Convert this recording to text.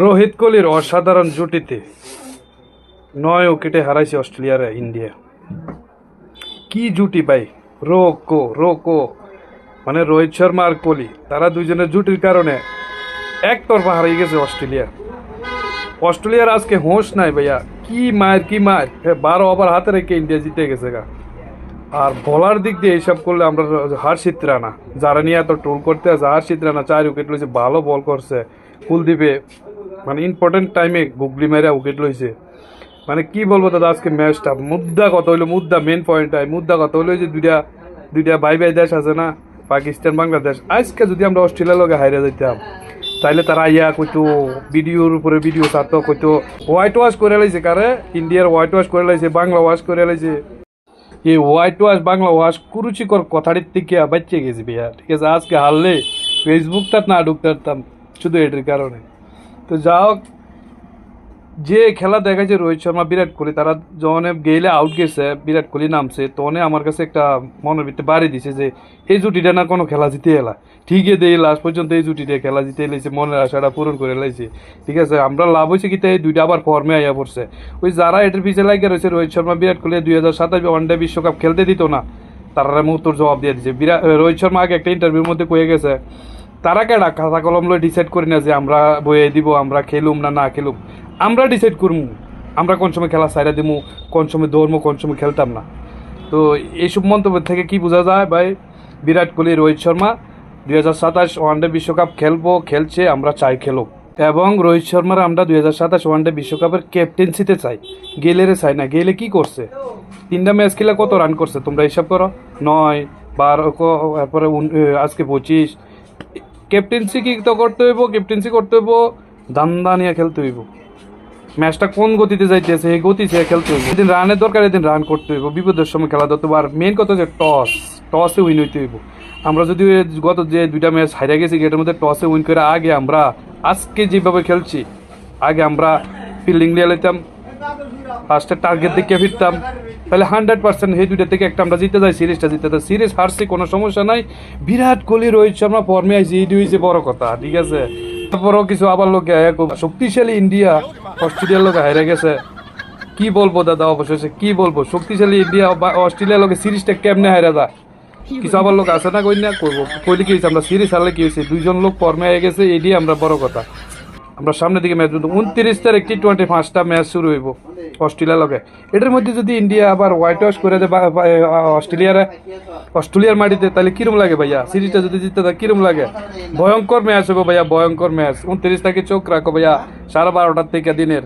রোহিত কোহলির অসাধারণ জুটিতে নয় উইকেটে হারাইছে অস্ট্রেলিয়ার ইন্ডিয়া। কি জুটি ভাই? রোকো রোকো মানে রোহিত শর্মা আর কোহলি, তারা দুইজনের জুটির কারণে একতরফা হারিয়ে গেছে অস্ট্রেলিয়া। অস্ট্রেলিয়ার আজকে হোশ নাই ভাইয়া। কি মায়ের কি মায়ের বারো ওভার হাতে রেখে ইন্ডিয়া জিতে গেছে গা। আর বলার দিক দিয়ে এইসব করলে আমরা হারশিত রানা। যারা নিয়ে এত টোল করতে আছে হারশিত রানা। চার উইকেট লইছে, ভালো বল করছে। কুলদীপে মানে ইম্পর্টেন্ট টাইমে গুগলি মেরে উইকেট লইছে মানে কি বলব দাদা, আজকে ম্যাচটা মুদ্রা কত হইল, মুদ্রা মেন পয়েন্ট আই মুদ্রা কত হইল যে দুইটা দুইটা ভাই ভাই দেশ আছে না, পাকিস্তান, বাংলাদেশ। আজকে যদি আমরা অস্ট্রেলিয়ার লগে হাইরে যাইতাম, তাইলে তারা ইয়া কইতো ভিডিওর উপরে ভিডিও ছাড়তো, কইতো হোয়াইট ওয়াশ করে লাইছে কারে? ইন্ডিয়ার হোয়াইট ওয়াশ করে লাইছে, বাংলা ওয়াশ করে লাইছে। এই হোয়াইট ওয়াশ বাংলা ওয়াশ কুরুচিকর কথাটির থেকে বাচ্চে গেছে ভাইয়া। ঠিক আছে, আজকে হারলে ফেসবুকটা না ঢুকতে পারতাম, শুধু এটির কারণে। তো যা হোক, যে খেলা দেখাচ্ছে রোহিত শর্মা, বিরাট কোহলি, তারা যখন গেলে আউট গেছে, বিরাট কোহলি নামছে তখন আমার কাছে একটা মনের ভিতরে বাড়ি দিছে যে এই জুটিটা না কোনো খেলা জিতে এলা। ঠিকই দেই লাস্ট পর্যন্ত এই জুটিটা খেলা জিতে এলাইছে মনের আশাটা পূরণ করে লাইছে। ঠিক আছে, আমরা লাভ হয়েছে কি এই দুইটা আবার ফর্মে আইয়া পড়ছে। ওই যারা এটার পিছিয়ে লাগে রয়েছে, রোহিত শর্মা, বিরাট কোহলি, দুই হাজার সাতাশ ওয়ানডে বিশ্বকাপ খেলতে দিত না তারা মুহূর্তর জবাব দিয়ে দিচ্ছে বিরাট রোহিত শর্মা আগে একটা ইন্টারভিউর মধ্যে কয়ে গেছে তারা কেডা? খাতা কলম লয়ে ডিসাইড করি না যে আমরা বয়ে দিব, আমরা খেলুম না না খেলুম। আমরা ডিসাইড করব আমরা কোন সময় খেলা সাইরা দিমু, কোন সময় দৌড়মু, কোন সময় খেলতাম না। তো এইসব মন্তব্য থেকে কি বোঝা যায় ভাই? বিরাট কোহলি, রোহিত শর্মা, দুই হাজার সাতাশ ওয়ানডে বিশ্বকাপ খেলব, খেলছে, আমরা চাই খেলুক। এবং রোহিত শর্মার আমরা দুই হাজার সাতাশ ওয়ানডে বিশ্বকাপের ক্যাপ্টেন্সিতে চাই। গেলেরে চাই না, গেলে কি করছে? তিনটা ম্যাচ খেলে কত রান করছে? তোমরা হিসাব করো। নয়, বারো তারপরে আজকে পঁচিশ। ক্যাপ্টেন্সি কি তো করতে হইব, ক্যাপ্টেন্সি করতে হইব, দান্দা নিয়ে খেলতে হইব। ম্যাচটা কোন গতিতে যাইতেছে এই গতি সে খেলতে হইব। এদিন রানের দরকার এদিন রান করতে হইব। বিপদের সময় খেলা ধরতে আর মেন কথা হচ্ছে টস টসে উইন হইতে হইব। আমরা যদি গত যে দুইটা ম্যাচ হারিয়ে গেছি এটার মধ্যে টসে উইন করে আগে আমরা, আজকে যেভাবে খেলছি, আগে আমরা ফিল্ডিং নিয়ে লইতাম ফার্স্টে টার্গেট দিকে ফিরতাম। তাহলে হান্ড্রেড পার্সেন্ট এই দুইটা থেকে একটা আমরা জিতে যাই, সিরিজটা জিতে যাই। সিরিজ হারছি, কোনো সমস্যা নাই। বিরাট কোহলি, রোহিত শর্মা, ফর্মে আইসি এটি হয়েছে বড় কথা, ঠিক আছে? তারপরও কিছু আবার লোক শক্তিশালী ইন্ডিয়া অস্ট্রেলিয়ার লোক হারে গেছে। কি বলব দাদা, অবশেষে কি বলব? শক্তিশালী ইন্ডিয়া অস্ট্রেলিয়ার লোকে সিরিজটা কেমনে হারে যায়? কিছু আবার লোক আছে না কই না করব কইলে কি হয়েছে আমরা সিরিজ হারলে কি হয়েছে দুইজন লোক ফর্মে হয়ে গেছে এটি আমরা বড় কথা। আমরা সামনের দিকে ম্যাচ উনত্রিশ তারিখ টি টোয়েন্টি পাঁচটা ম্যাচ শুরু হইব। অস্ট্রেলিয়ার লগে। এটার মধ্যে যদি ইন্ডিয়া আবার হোয়াইট ওয়াশ করে দেয় অস্ট্রেলিয়ার অস্ট্রেলিয়ার মাটিতে, তাহলে কিরম লাগে ভাইয়া? সিরিজটা যদি জিততে তাহলে কিরম লাগে? ভয়ঙ্কর ম্যাচ হবে ভাইয়া, ভয়ঙ্কর ম্যাচ উনত্রিশ তারিখে চোখ রাখো ভাইয়া, সাড়ে বারোটার থেকে দিনের।